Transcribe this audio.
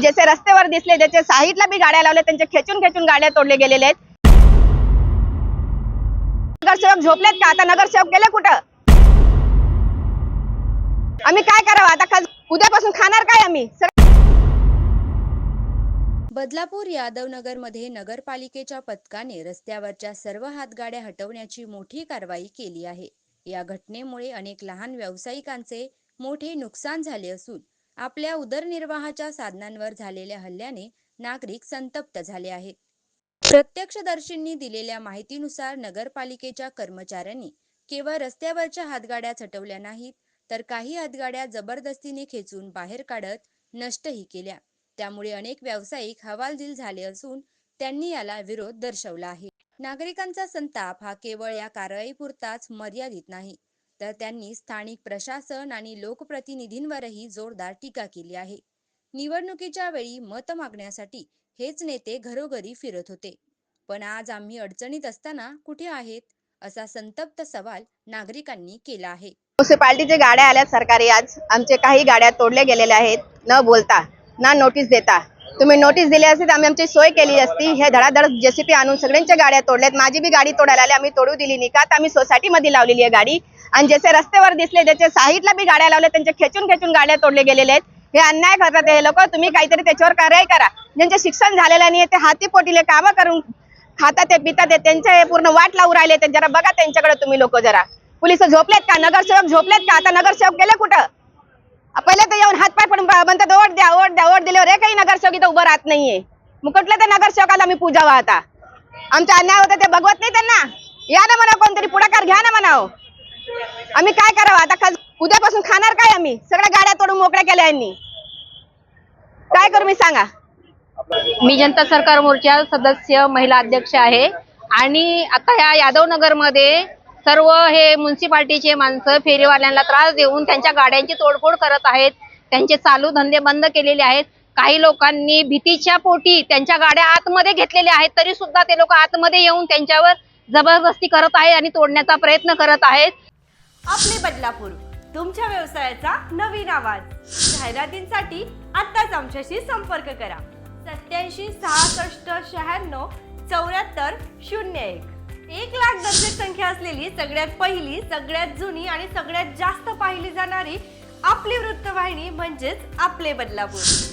जसे रस्त्यावर दिसले ज्याचे साईडला बी गाड्या लावल्या त्यांच्या खेचून खेचून गाड्या तोडले गेलेले आहेत. नगरसेवक झोपलेत का? आता नगरसेवक गेले कुठं? आम्ही काय करावं? आता खास- उद्यापासून खाणार काय आम्ही? बदलापूर यादवनगरमध्ये नगरपालिकेच्या पथकाने रस्त्यावरच्या सर्व हातगाड्या हटवण्याची मोठी कारवाई केली आहे. या घटनेमुळे अनेक लहान व्यावसायिकांचे मोठे नुकसान झाले असून आपल्या उदरनिर्वाहाच्या साधनांवर झालेल्या हल्ल्याने नागरिक संतप्त झाले आहेत. प्रत्यक्षदर्शींनी दिलेल्या माहितीनुसार नगरपालिकेच्या कर्मचाऱ्यांनी केवळ रस्त्यावरच्या हातगाड्या चटवल्या नाहीत तर काही हातगाड्या जबरदस्तीने खेचून बाहेर काढत नष्टही केल्या. त्यामुळे अनेक व्यावसायिक हवालदिल झाले असून त्यांनी याला विरोध दर्शवला आहे. नागरिकांचा संताप हा केवळ या कारवाईपुरताच मर्यादित नाही तर त्यांनी स्थानिक प्रशासन आणि लोकप्रतिनिधींवरही जोरदार टीका केली आहे. निवडणुकीच्या वेळी मत मागण्यासाठी हेच नेते घरोघरी फिरत होते. पण आज आम्ही अडचणीत असताना कुठे आहेत? असा संतप्त सवाल नागरिकांनी केला आहे. म्युन्सिपाल्टीच्या गाड्या आल्यात सरकारी आज. आमचे काही गाड्या तोडल्या गेलेल्या आहेत. न बोलता ना नोटीस देता. तुम्ही नोटीस दिली असती तर आम्ही आमची सोय केली असती. हे धडाधड जेसीपी आणून सगळ्यांच्या गाड्या तोडल्यात. माझी बी गाडी तोडायला आली. आम्ही तोडू दिली नाही का? तर आम्ही सोसायटीमध्ये लावलेली आहे गाडी. आणि जसे रस्त्यावर दिसले ज्याचे साईडला बी गाड्या लावल्या त्यांचे खेचून खेचून गाड्या तोडले गेलेले आहेत. हे अन्याय करतात हे लोक. तुम्ही काहीतरी त्याच्यावर कारवाई करा. ज्यांचे शिक्षण झालेलं नाही ते हाती पोटीले कामं करून खातात ते पितात ते त्यांचे हे पूर्ण वाट लावून राहिले. ते जरा बघा त्यांच्याकडे तुम्ही लोक जरा. पोलीस झोपलेत का? नगरसेवक झोपलेत का? आता नगरसेवक गेले कुठं? पहिले तर येऊन हातपाय पडून म्हणतात ओट द्या ओट द्या ओट दिल्यावर काही नगरसेवक इथं उभं राहत नाहीये. मग कुठल्या त्या नगरसेवकाला मी पूजावा आता. आमचा अन्याय होता ते बघवत नाही त्यांना. या ना म्हणा कोणतरी पुढाकार घ्या ना म्हणाव. आम्ही काय करावं? आता खास उद्यापासून खाणार काय आम्ही? सगळ्या गाड्या तोडून मोकळ्या केल्या यांनी. काय करू मी सांगा? मी जनता सरकार मोर्चा सदस्य महिला अध्यक्ष आहे. आणि आता या यादवनगरमध्ये सर्व हे म्युन्सिपाल्टीचे माणसं फेरीवाल्यांना त्रास देऊन त्यांच्या गाड्यांची तोडफोड करत आहेत. त्यांचे चालू धंदे बंद केलेले आहेत. काही लोकांनी भीतीच्या पोटी त्यांच्या गाड्या आतमध्ये घेतलेल्या आहेत. तरी सुद्धा ते लोक आतमध्ये येऊन त्यांच्यावर जबरदस्ती करत आहेत आणि तोडण्याचा प्रयत्न करत आहेत. आपले बदलापूर. तुमच्या व्यवसायाचा नवीन आवाज. जाहिरातींसाठी आत्ताच आमच्याशी संपर्क करा. सत्याऐंशी सहासष्ट शहाण्णव चौऱ्याहत्तर शून्य एक. एक लाख दर्शक संख्या असलेली सगळ्यात पहिली सगळ्यात जुनी आणि सगळ्यात जास्त पाहिली जाणारी आपली वृत्तवाहिनी म्हणजेच आपले बदलापूर.